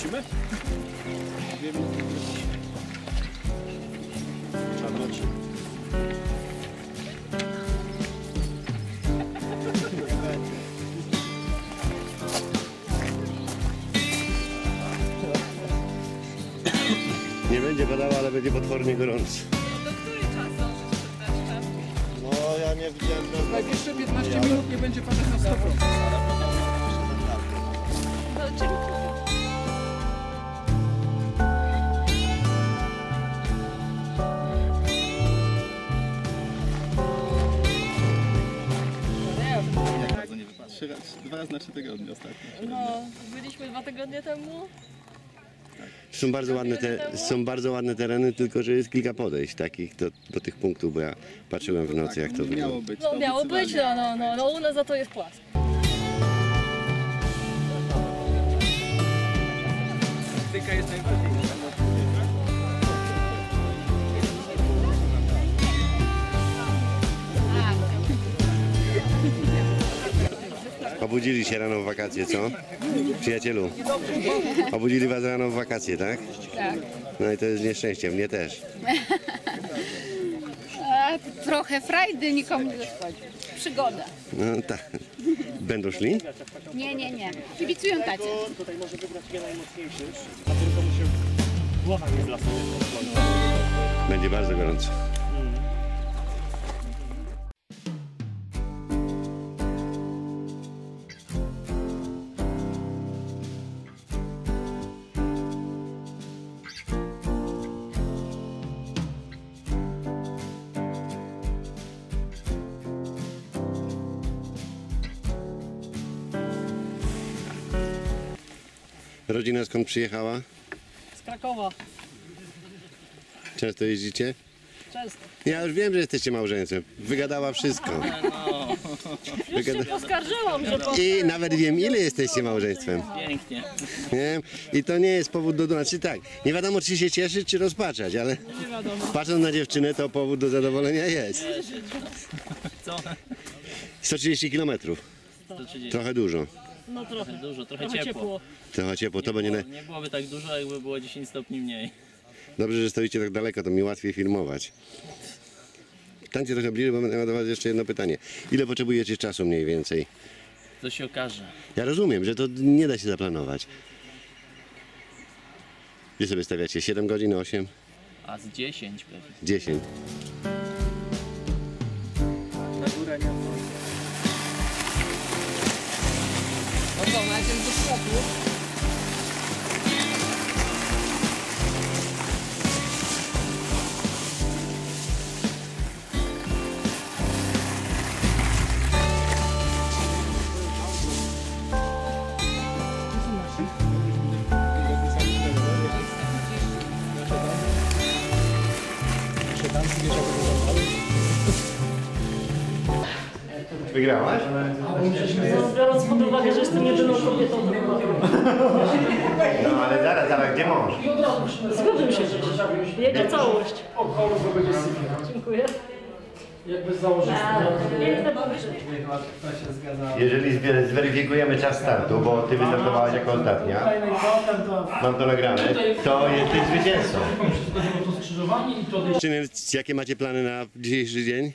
Lecimy? Dwie minuty. Nie będzie padało, ale będzie potwornie gorąco. Do której przed deszczem? No ja nie widziałem jeszcze 15 minut nie będzie padać na 100%. Razy na trzy tygodnie ostatnio. no, byliśmy dwa tygodnie temu. Są bardzo, ładne te, są bardzo ładne tereny, tylko że jest kilka podejść takich do, do tych punktów, bo ja patrzyłem w nocy jak to Tak, Miało wygląda. być. No miało być, no, no, no, no u nas za to jest płasko. Tyka jest najważniejsza. Obudzili się rano w wakacje, co? Przyjacielu, obudzili was rano w wakacje, tak? Tak. No i to jest nieszczęście, mnie też. A, trochę frajdy nikomu nie szkodzi. Przygoda. No tak. Będą szli? Nie, nie, nie. Kibicują tacie. Tutaj może wygrać a tylko mu się głowa nie zlasuje. Będzie bardzo gorąco. Rodzina skąd przyjechała? Z Krakowa, Często jeździcie? często. Ja już wiem, że jesteście małżeństwem. Wygadała wszystko. Już się poskarżyłam, że po... I nawet wiem, ile jesteście małżeństwem. Pięknie. Nie? I to nie jest powód do dumy. Znaczy tak, nie wiadomo czy się cieszyć, czy rozpaczać, ale patrząc na dziewczynę, to powód do zadowolenia jest. Co? 130 km. 130. Trochę dużo. No trochę, Dużo, trochę, trochę ciepło. ciepło. Trochę ciepło, to będzie... Na... Nie byłoby tak dużo, jakby było 10 stopni mniej. Dobrze, że stoicie tak daleko, to mi łatwiej filmować. Stańcie trochę bliżej, bo będę miał do was jeszcze jedno pytanie. Ile potrzebujecie czasu mniej więcej? To się okaże. Ja rozumiem, że to nie da się zaplanować. Gdzie sobie stawiacie? 7 godzin, 8, A z 10 pewnie. 10? you. Wygrałaś? No, biorąc pod uwagę, że jestem jedyną kobietą, to chyba No ale zaraz, zaraz, gdzie mąż? zgodzę się żyć. Jego całość. Dziękuję. Jakby założyć bawisz. Jeżeli zwe- zweryfikujemy czas startu, bo ty wystartowałaś jako ostatnia, mam to nagrane, to jesteś zwycięzcą. Dziewczyny, jakie macie plany na dzisiejszy dzień?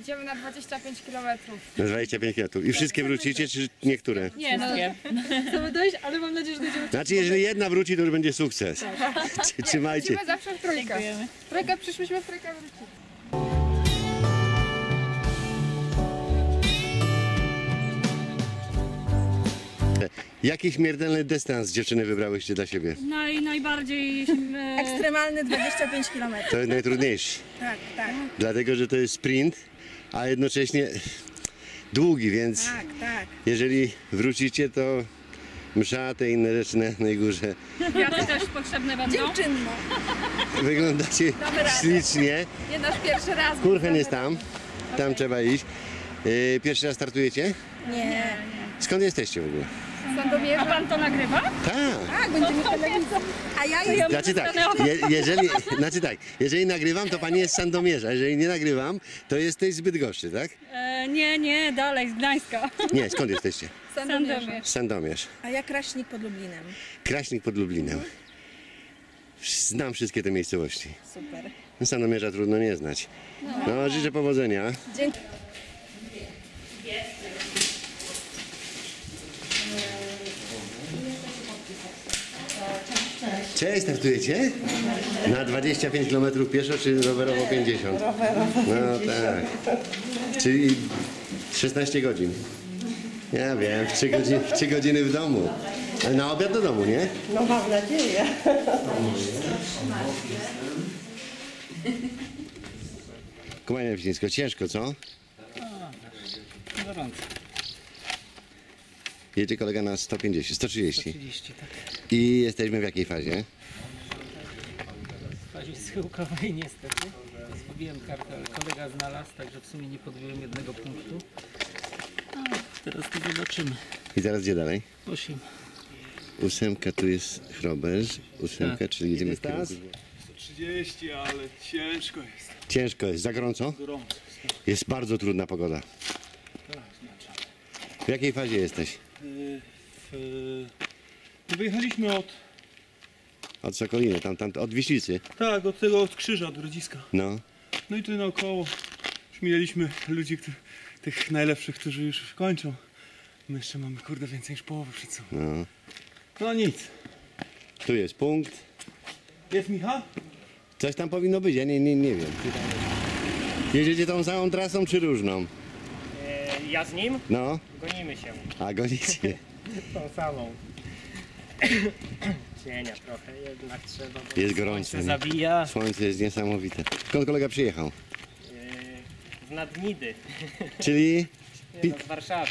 Idziemy na 25 km. Na 25 km. I wszystkie wrócicie, czy niektóre? Nie, no nie. Chcemy dojść, ale mam nadzieję, że dojdziemy. Znaczy, jeżeli jedna wróci, to już będzie sukces. Trzy- Trzymajcie. Zawsze w trójkę. Trójkę przyszłyśmy, w trójkę wrócimy. Jaki śmiertelny dystans dziewczyny wybrałyście dla siebie? Naj, najbardziej... E, Ekstremalny 25 km. To jest najtrudniejszy. Tak, tak, Dlatego, że to jest sprint, a jednocześnie długi, więc tak, tak. jeżeli wrócicie, to msza, te inne rzeczy na jednej górze. kwiaty też potrzebne będą. Dziewczynno. Wyglądacie ślicznie. Nie nasz pierwszy raz. Kurchen jest tam, tam trzeba iść. Yy, Pierwszy raz startujecie? Nie. Skąd jesteście w ogóle? Sandomierza. Pan to nagrywa? Tak. Tak, będziemy telewizor. A ja jestem. Znaczy tak, je, jeżeli, znaczy tak, jeżeli nagrywam, to pani jest z Sandomierza, jeżeli nie nagrywam, to jesteś z Bydgoszczy, tak? E, nie, nie, dalej, z Gdańska. Nie, skąd jesteście? Sandomierz. Sandomierz. A ja Kraśnik pod Lublinem. Kraśnik pod Lublinem. Znam wszystkie te miejscowości. Super. Sandomierza trudno nie znać. No, życzę powodzenia. Dzięki. Cześć, startujecie? Na 25 km pieszo czy rowerowo 50? Rowerowo. No tak. Czyli 16 godzin. Ja wiem, w 3 godziny, w 3 godziny w domu. Ale na obiad do domu, nie? No mam nadzieję. Komania Wiśniewsko, ciężko, co? Gorąco. Jedzie kolega na 150, 130. 30, tak. I jesteśmy w jakiej fazie? W fazie schyłkowej niestety. Zgubiłem kartę, ale kolega znalazł, także w sumie nie podbiłem jednego punktu. A, teraz to zobaczymy. I zaraz gdzie dalej? Osiem. Ósemka tu jest chroberz, ósemka, Tak. czyli jedziemy w kierunku. 30, ale ciężko jest. Ciężko jest, za gorąco? Gorąco. Jest bardzo trudna pogoda. W jakiej fazie jesteś? Yy, w, yy, wyjechaliśmy od, Od Sokoliny, tam, tam, od Wiślicy. tak, od tego, od krzyża, od Rodziska. No. No i tu naokoło już minęliśmy ludzi, którzy, tych najlepszych, którzy już kończą. My jeszcze mamy, kurde, więcej niż połowę przed sobą. No. No nic. Tu jest punkt. Jest Michał? Coś tam powinno być, ja nie, nie, nie wiem. Jedziecie tą samą trasą czy różną? Ja z nim No, gonimy się a gonicie. tą samą. Cienia trochę, jednak trzeba. bo Jest gorąco, Słońce nie? zabija Słońce jest niesamowite. Skąd kolega przyjechał? e, w Nadnidy, Czyli no, z Warszawy.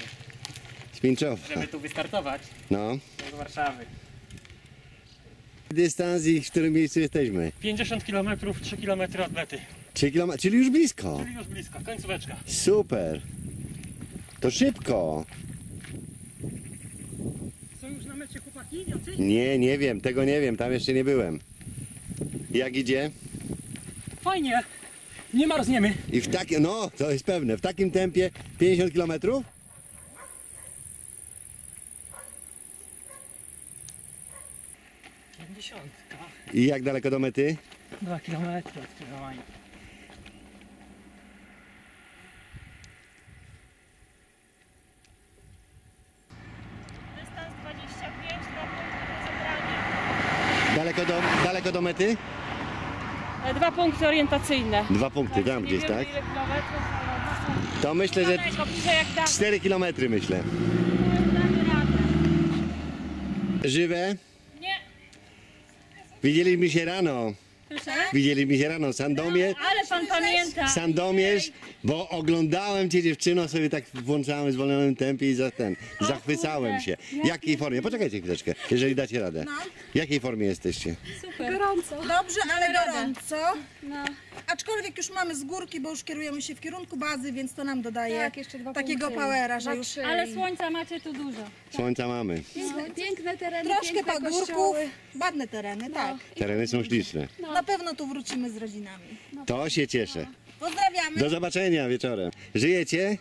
z Pińczowa. Żeby tu wystartować, No. z Warszawy. Dystans i w którym miejscu jesteśmy? 50 km, 3 km od mety. 3 km, czyli już blisko. Czyli już blisko, końcóweczka. Super. To szybko. Są już na mecie chłopaki? Jacy? Nie, nie wiem, tego nie wiem, tam jeszcze nie byłem. Jak idzie? Fajnie, nie marzniemy. I w takim, no to jest pewne, w takim tempie 50 km? Pięćdziesiątka. I jak daleko do mety? 2 km od skrzyżowania. Dystans 25, dwa punkty do zebrania. Daleko do, daleko do mety? E, Dwa punkty orientacyjne. Dwa punkty, tam gdzieś, tak? punkty. To myślę, że Daleko, piszę jak tak. 4 km myślę. Żywe? Nie, Widzieliśmy się rano. Widzieliśmy się rano. Sandomierz, Ale pan pamięta. Sandomierz, bo oglądałem cię dziewczyno, sobie tak włączałem w zwolnionym tempie i za ten, zachwycałem się. W jakiej formie? Poczekajcie chwileczkę, jeżeli dacie radę. W jakiej formie jesteście? Dobrze, ale gorąco. No. Aczkolwiek już mamy z górki, bo już kierujemy się w kierunku bazy, więc to nam dodaje Tak, jeszcze dwa takiego punkty. powera, że już. Ale słońca macie tu dużo. Słońca mamy. Piękne, piękne tereny, troszkę piękne pagórków, kościoły. ładne tereny, tak. Tereny są śliczne. Na pewno tu wrócimy z rodzinami. To się cieszę. Pozdrawiamy. Do zobaczenia wieczorem. Żyjecie?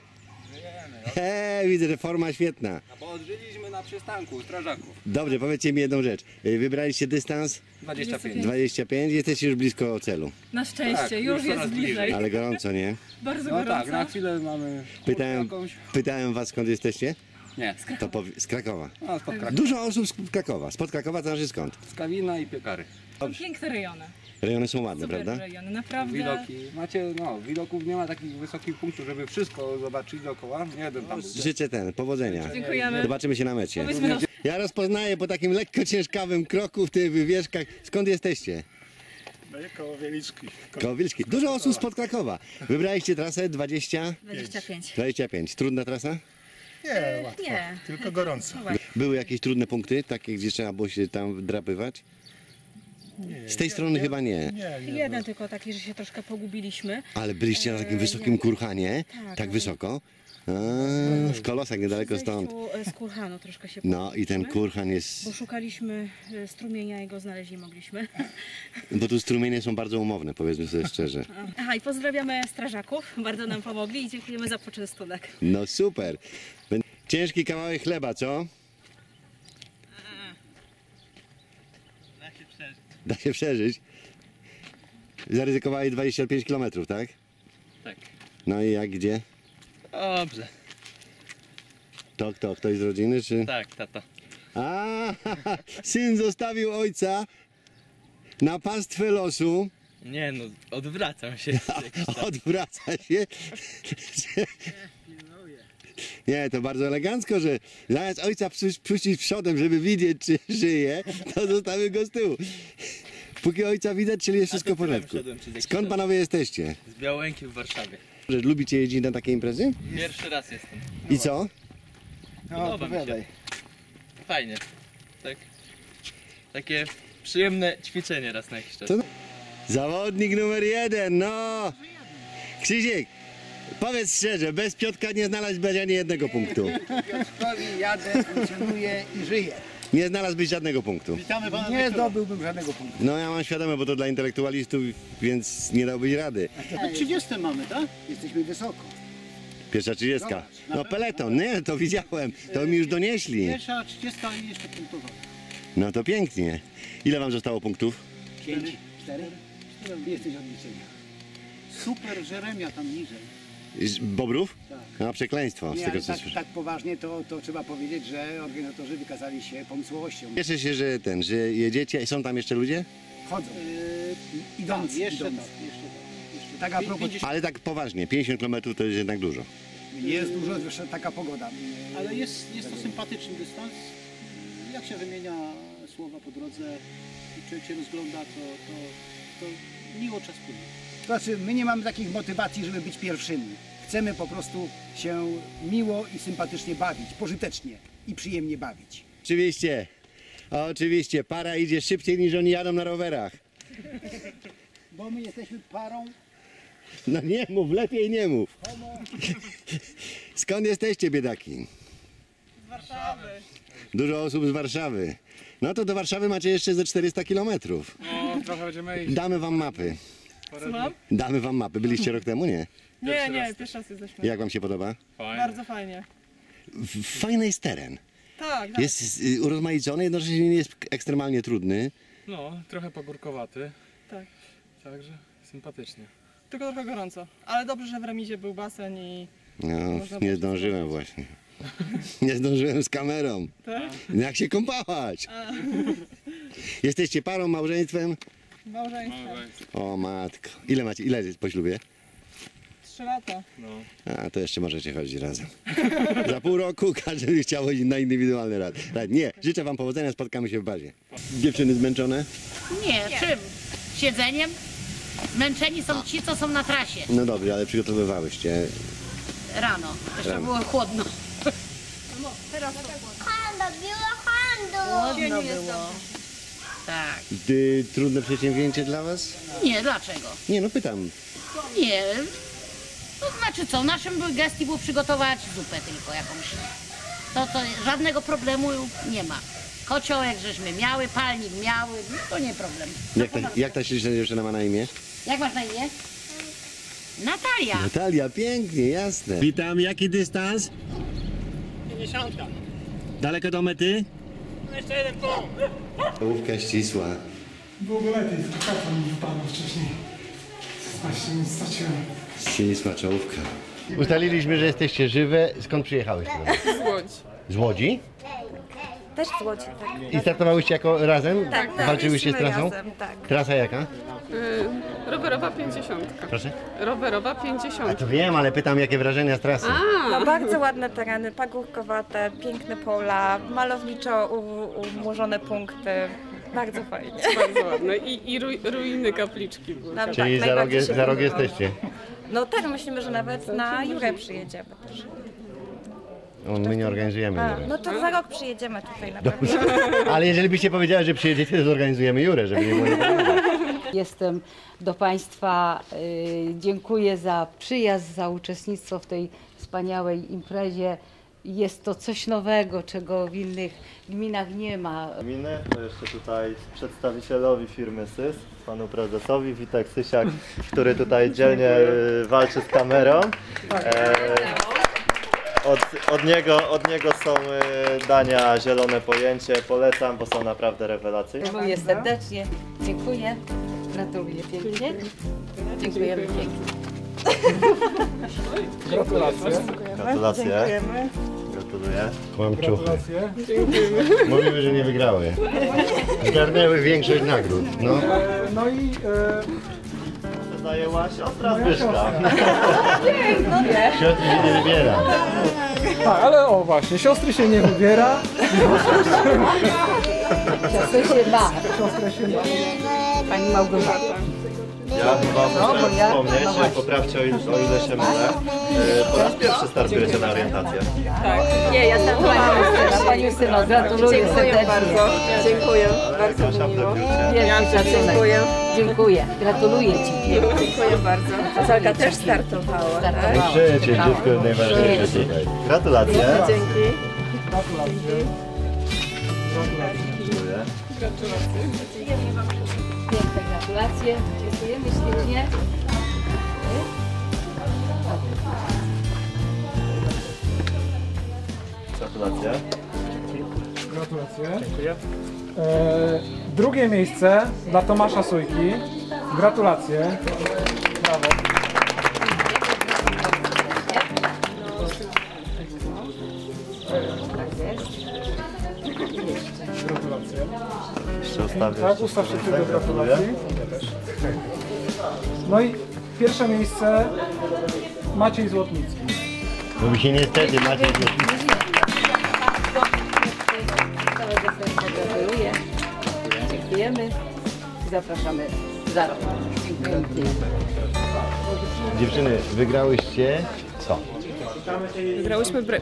He, widzę, że forma świetna. Bo odżyliśmy na przystanku strażaków. Dobrze, powiedzcie mi jedną rzecz. Y, Wybraliście dystans 25. 25, jesteście już blisko celu. Na szczęście, Tak, już już jest coraz bliżej. bliżej. Ale gorąco, nie? Bardzo No gorąco. tak, na chwilę mamy Pytałem, jakąś... pytałem was skąd jesteście? Nie, To powi- z Krakowa. no, spod Krakowa. Dużo osób z Krakowa. Spod Krakowa to znaczy skąd? Z Kawina i piekary. Piękne rejony. Rejony są ładne, Super prawda? rejony, naprawdę. Widoki. Macie, no, widoków nie ma takich wysokich punktów, żeby wszystko zobaczyć dookoła. Nie jeden tam był. Życzę ten, powodzenia. Dziękujemy. Zobaczymy się na mecie. Powiedzmy na Ja rozpoznaję po takim lekko ciężkawym kroku w tych wywieszkach. Skąd jesteście? Koło Wieliczki. Kołowilski. Dużo osób spod Krakowa. Wybraliście trasę 20? 25. 25. Trudna trasa? Nie, łatwo. Nie. Tylko gorąco. Były jakieś trudne punkty, takie gdzie trzeba było się tam Z tej strony chyba nie. Jeden tylko taki, że się troszkę pogubiliśmy. Ale byliście na takim wysokim kurhanie, tak wysoko? A, w Kolosach niedaleko stąd. E, Z kurhanu troszkę się No i ten kurhan jest, Bo szukaliśmy e, strumienia i go znaleźć nie mogliśmy. bo tu strumienie są bardzo umowne, powiedzmy sobie szczerze. Aha, i pozdrawiamy strażaków, bardzo nam pomogli i dziękujemy za poczęstunek. No super. Ciężki kawałek chleba, co? Da się przeżyć. Zaryzykowali 25 km, tak? Tak. No i jak, gdzie? Dobrze. To kto? Ktoś z rodziny, czy? Tak, tata. A, syn zostawił ojca na pastwę losu. Nie no, odwracam się. Odwraca się. Nie, to bardzo elegancko, że zamiast ojca puścić przodem, żeby widzieć, czy żyje, to zostawił go z tyłu. Póki ojca widać, czyli jest wszystko w porządku. Skąd panowie jesteście? Z Białęki w Warszawie. Że lubicie jeździć na takie imprezy? Pierwszy raz jestem. I co? Mi się. Fajnie. Tak. Takie przyjemne ćwiczenie raz na jakiś czas. Co? Zawodnik numer jeden, no! Krzysiek, powiedz szczerze, bez Piotka nie znalazłbyś ani jednego punktu. Piotrkowi jadę, funkcjonuję i żyję. Nie znalazłbyś żadnego punktu. Nie zdobyłbym żadnego punktu. No ja mam świadome, bo to dla intelektualistów, więc nie dałbyś rady. To 30 mamy, tak? Jesteśmy wysoko. Pierwsza trzydziestka. No peleton, nie, to widziałem. To mi już donieśli. Pierwsza 30 i jeszcze punktowa. No to pięknie. Ile wam zostało punktów? 5, 4. Jesteś od liczenia. Super Żeremia tam niżej. Bobrów? Tak. No przekleństwo, z Nie, tego ale co tak, słyszę. tak poważnie to, to trzeba powiedzieć, że organizatorzy wykazali się pomysłowością. Cieszę się, że ten, że jedziecie. Są tam jeszcze ludzie? Chodzą. Yy, idąc, tak, jeszcze idąc. tak, jeszcze tak. Jeszcze Tak a propos, Ale tak poważnie, 50 km to jest jednak dużo. jest dużo, zresztą taka pogoda. Ale jest, jest to sympatyczny dystans. Jak się wymienia słowa po drodze i człowiek się rozgląda, to, to, to miło czas płynie. To znaczy, my nie mamy takich motywacji, żeby być pierwszymi. Chcemy po prostu się miło i sympatycznie bawić, pożytecznie i przyjemnie bawić. Oczywiście, oczywiście, para idzie szybciej niż oni jadą na rowerach. Bo my jesteśmy parą No nie mów, lepiej nie mów. Skąd jesteście, biedaki? Z Warszawy. Dużo osób z Warszawy. No to do Warszawy macie jeszcze ze 400 kilometrów. No, trochę będziemy iść. Damy wam mapy. Słucham? Damy wam mapy. Byliście rok temu, nie? Nie, nie, pierwszy raz jesteśmy. Jak wam się podoba? Bardzo fajnie. Fajny jest teren. Tak, tak. Jest y, urozmaicony, jednocześnie nie jest ekstremalnie trudny. No, trochę pogórkowaty. Tak. Także sympatycznie. Tylko trochę gorąco. Ale dobrze, że w remizie był basen i... No, Można było nie zdążyłem właśnie. Nie zdążyłem z kamerą. Tak? Jak się kąpałaś? Jesteście parą, małżeństwem? Małżeństwo. O matko. Ile macie? Ile jest po ślubie? Trzy lata. A, to jeszcze możecie chodzić razem. Za pół roku każdy by chciał chodzić na indywidualny rad. rad. Nie, życzę wam powodzenia, spotkamy się w bazie. Dziewczyny zmęczone? Nie, czym? Siedzeniem? Zmęczeni są ci, co są na trasie. No dobrze, ale przygotowywałyście. Rano. Jeszcze Rano. było chłodno. Hando, biło hando. Chłodno było. Tak. Y, trudne przedsięwzięcie dla was? Nie, dlaczego? Nie, no pytam. Nie. To znaczy co, naszym gestii było przygotować zupę tylko jakąś. To, to żadnego problemu nie ma. Kociołek żeśmy miały, palnik miały, no to nie problem. Jak ta, jak ta śliczna dziewczyna ma na imię? Jak masz na imię? Natalia. Natalia, pięknie, jasne. Witam, jaki dystans? 50. Daleko do mety? Jeszcze jeden punkt. Ołówka ścisła. Byłoby lepiej, tylko mi wypadła wcześniej. Właśnie nie straciłem. Ścisła czołówka. Ustaliliśmy, że jesteście żywe. Skąd przyjechałyście? Z Łodzi. Z Łodzi? Też z Łodzi, tak. I startowałyście jako razem? Tak, tak. Walczyłyście z trasą? razem, tak. Trasa jaka? Y, rowerowa 50. Proszę? Rowerowa A 50. to wiem, ale pytam, jakie wrażenia z trasy. No bardzo ładne tereny, pagórkowate, piękne pola, malowniczo ułożone punkty. Bardzo fajnie. Bardzo ładne. I, i ru, ruiny kapliczki były. Nam Czyli tak, za się za rok podobało. jesteście. No tak, myślimy, że nawet na Jurę przyjedziemy też. My nie organizujemy. A, no to za rok przyjedziemy tutaj na Dobrze. pewno. Ale jeżeli byście powiedziały, że przyjedziecie, to zorganizujemy Jurę, żeby nie było. Jestem do Państwa, y, dziękuję za przyjazd, za uczestnictwo w tej wspaniałej imprezie. Jest to coś nowego, czego w innych gminach nie ma. Gminy, to jeszcze tutaj przedstawicielowi firmy SYS, panu prezesowi Witek Sysiak, który tutaj dzielnie y, walczy z kamerą. E, Od, od, niego, od niego są e, dania zielone pojęcie. Polecam, bo są naprawdę rewelacyjne. Dziękuję serdecznie. Dziękuję. Gratuluję pięknie. Dziękujemy pięknie. Gratulacje. Gratulacje. Dziękujemy. Gratuluję. Mam. Gratulacje. Mówiły, że nie wygrały. Zgarnęły większość nagród. No. E, no i e, Zajęła siostra Zbyszka. No nie. Siostry się nie wybiera. tak, ale o właśnie, siostry się nie wybiera. Siostrę się ma. Siostrę się ma. Pani Małgorzata. Ja chyba No, muszę bo ja- wspomnieć, no właśnie. poprawcie o ile, o ile się mylę. E, Po raz pierwszy startujecie na orientację. Tak. Nie, ja tam Pani Justyno, gratuluję Dziękuję serdecznie. bardzo. Dziękuję. Bardzo miło. Wielki szacunek. Dziękuję. Dziękuję. Gratuluję Ci. Dziękuję bardzo. Solka też startowała, tak? Startowała. Przecież dziecko najważniejsze tutaj. Gratulacje. Dzięki. Gratulacje. Dziękuję. Piękne gratulacje. Dziękujemy ślicznie. Gratulacje. Gratulacje. Dziękuję. E, drugie miejsce dla Tomasza Sujki. Gratulacje. Brawo. Ustawię. Tak, ustaw się tylko gratulacji. No i pierwsze miejsce Maciej Złotnicki. Mówi się niestety, macie złotnictwo. Całego serca gratuluję. Dziękujemy. I Zapraszamy za rok. Dziękujemy. Dziewczyny, wygrałyście co? Wygrałyśmy bre-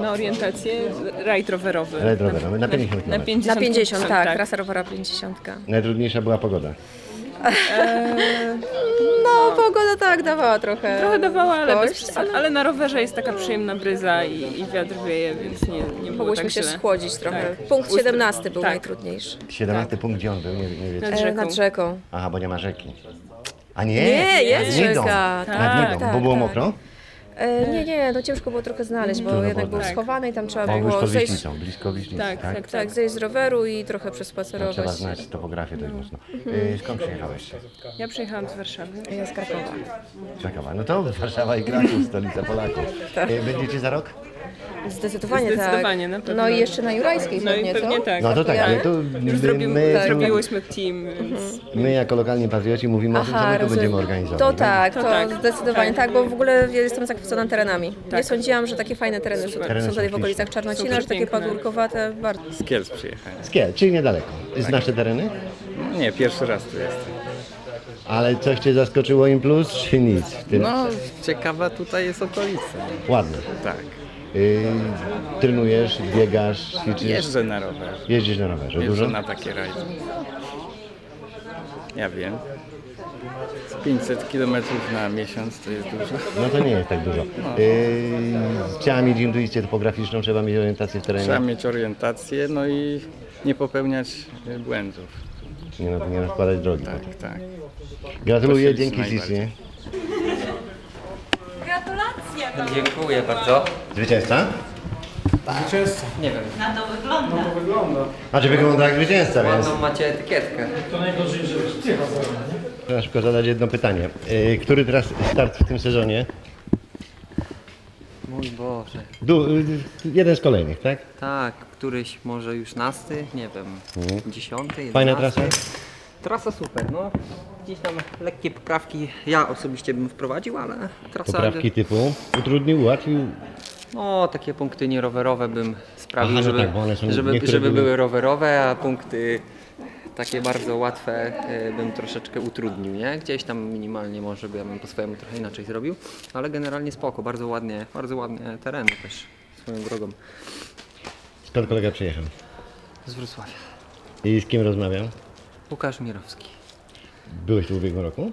na orientację rajd rowerowy. Rajd rowerowy, na 50 Na kilometrów. 50, Na 50, tak. Trasa rowerowa 50. Najtrudniejsza była pogoda. No, pogoda tak dawała trochę. Trochę dawała, ale, bez kość, przesady. ale na rowerze jest taka przyjemna bryza i, i wiatr wieje, więc nie, nie było Mogłyśmy tak się źle. schłodzić trochę. Tak. Punkt Ust- 17 był tak. najtrudniejszy. 17 punkt, gdzie on był? Nie, nie wiecie. Nad rzeką. E, Nad rzeką. Aha, bo nie ma rzeki. A nie? Nie, jest Nad Nidą. rzeka. Nad Tak, Nidą, tak, bo było tak. mokro? E, nie, nie, no ciężko było trochę znaleźć, bo jednak było był tak. schowany i tam trzeba Bo już było pod zejść. Wiśnicą, blisko Wiśnicy, Tak, tak? tak, tak, zejść z roweru i trochę No, przespacerować. trzeba znać topografię dość mocno. Mhm. Y, Skąd przyjechałeś? Ja przyjechałam z Warszawy. Ja z Krakowa. Krakowa. No to Warszawa i Kraków, stolica Polaków. Tak. Y, Będziecie za rok? Zdecydowanie, Zdecydowanie, tak. No i jeszcze na Jurajskiej No pewnie, pewnie co? tak. No to tak, ale to Już my, tak, zrobiłyśmy team, więc... my jako lokalni patrioci mówimy o tym, co my tu rozumiem. będziemy organizować. To nie? tak, To to, tak. zdecydowanie tak. bo w ogóle jestem zachwycona terenami. Nie Tak. sądziłam, że takie fajne tereny są, Tereny są tutaj w okolicach. Czarnocina, że takie pagórkowate, bardzo. Z Kielc przyjechałem. Z Kiel, czyli niedaleko. Znasz te tereny? Nie, pierwszy raz tu jestem. Ale coś Cię zaskoczyło im plus, czy nic? W tym? No, ciekawa tutaj jest okolica. Ładne. Tak. Y, trenujesz, biegasz, ćwiczysz? Jeżdżę na rowerze. Jeździsz na rowerze, Jeżdżę dużo? na takie rajdy. Ja wiem. Z 500 km na miesiąc to jest dużo. No to nie jest tak dużo. No. Yy, trzeba mieć intuicję topograficzną, trzeba mieć orientację w terenie. Trzeba mieć orientację, no i nie popełniać błędów. Nie, no, nie rozkładać drogi. Tak, tak. Gratuluję, dzięki ślicznie. Gratulacje! Dziękuję bardzo. Zwycięzca? Zwycięzca. Nie wiem. Na to wygląda. No to wygląda. Znaczy wygląda jak zwycięzca, więc... Ładną macie etykietkę. To najgorzej, że cicho Trzeba szybko zadać jedno pytanie. Yy, który teraz start w tym sezonie? Mój Boże. Du, yy, jeden z kolejnych, tak? Tak, któryś może już nasty, nie wiem, Mhm. dziesiąty, Fajna jedenasty. trasa? Trasa super, no. Gdzieś tam lekkie poprawki ja osobiście bym wprowadził, ale trasa... Poprawki typu utrudnił, ułatwił. No, takie punkty nierowerowe bym sprawił, Aha, żeby, tak, żeby, niektóre żeby były- rowerowe, a punkty takie bardzo łatwe e, bym troszeczkę utrudnił, nie? Gdzieś tam minimalnie może by ja bym po swojemu trochę inaczej zrobił, ale generalnie spoko, bardzo ładnie, bardzo ładnie tereny też swoją drogą. Skąd kolega przyjechał? Z Wrocławia. I z kim rozmawiał? Łukasz Mirowski. Byłeś tu w ubiegłym roku?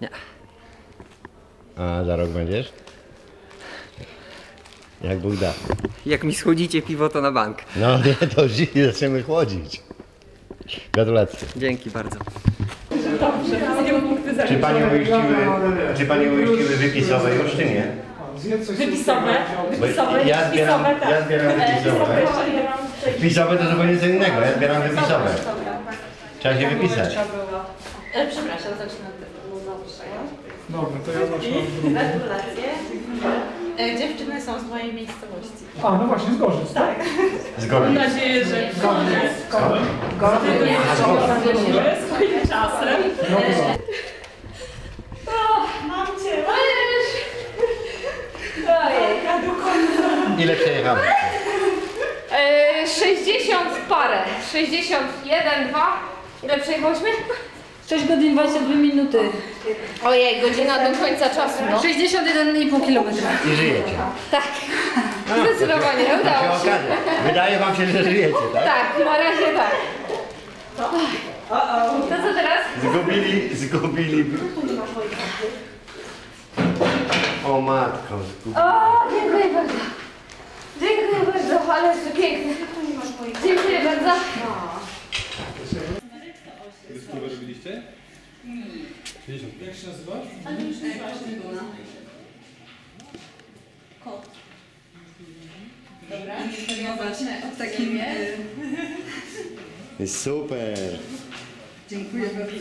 Nie. A za rok będziesz? Jak Bóg da. Jak mi schłodzicie piwo, to na bank. No nie, to dziś zaczniemy chłodzić. Gratulacje. Dzięki bardzo. Czy Pani umieściły, czy Pani wypisowe już, czy nie? Wypisowe, wypisowe, ja zbieram, wypisowe, tak. ja zbieram E, wypisowe. wypisowe. Wpisowe to zupełnie co innego, ja zbieram wypisowe. Trzeba się wypisać. E, Przepraszam, zacznę od tego. Dobra, to ja zacznę od. Gratulacje. E, Dziewczyny są z mojej miejscowości. A, no właśnie, z Gorzyc, tak? Z Gorlic. Mam nadzieję, że z Gorlic. Swoim czasem. No to za. O, mam cię, Ojej. Ojej. Ile przejechamy? E, 60 parę. 61, 2. Ile przejechałyśmy? 6 godzin 22 minuty. Ojej, godzina do końca czasu, no. 61,5 km. I żyjecie. Tak. Zdecydowanie, się udało się. okazja. Wydaje wam się, że żyjecie, tak? Tak, na razie tak. To co teraz? Zgubili, zgubili. O matko, zgubili. O, dziękuję bardzo. Dziękuję bardzo, ale jest to piękne. Dziękuję bardzo. Ile spróbę robiliście? 50. Jak się nazywasz? Dobra, ja zacznę od takim... Super. Dziękuję bardzo.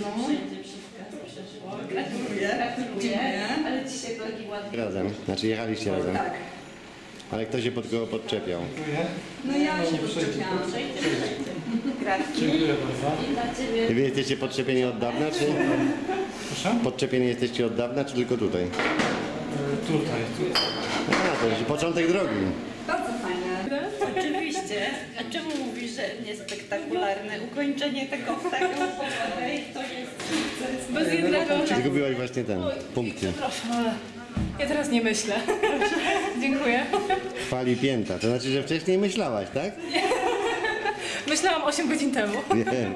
Gratuluję. Dziękuję. Ale dzisiaj kolegi ładnie. Razem, znaczy jechaliście razem. Tak. Ale kto się pod kogo podczepiał? No ja się podczepiałam. Dziękuję bardzo. I wy jesteście podczepieni od dawna, czy? Proszę? Podczepieni jesteście od dawna, czy tylko tutaj? E, Tutaj, tutaj. A, to już początek drogi. Bardzo fajne. Oczywiście. A czemu mówisz, że niespektakularne? Ukończenie tego w taką pogodę i to jest sukces. Bez jednego Zgubiłaś właśnie ten, punkty. Proszę, ale ja teraz nie myślę. Dziękuję. Chwali pięta, to znaczy, że wcześniej myślałaś, tak? Myślałam 8 godzin temu. Wiem.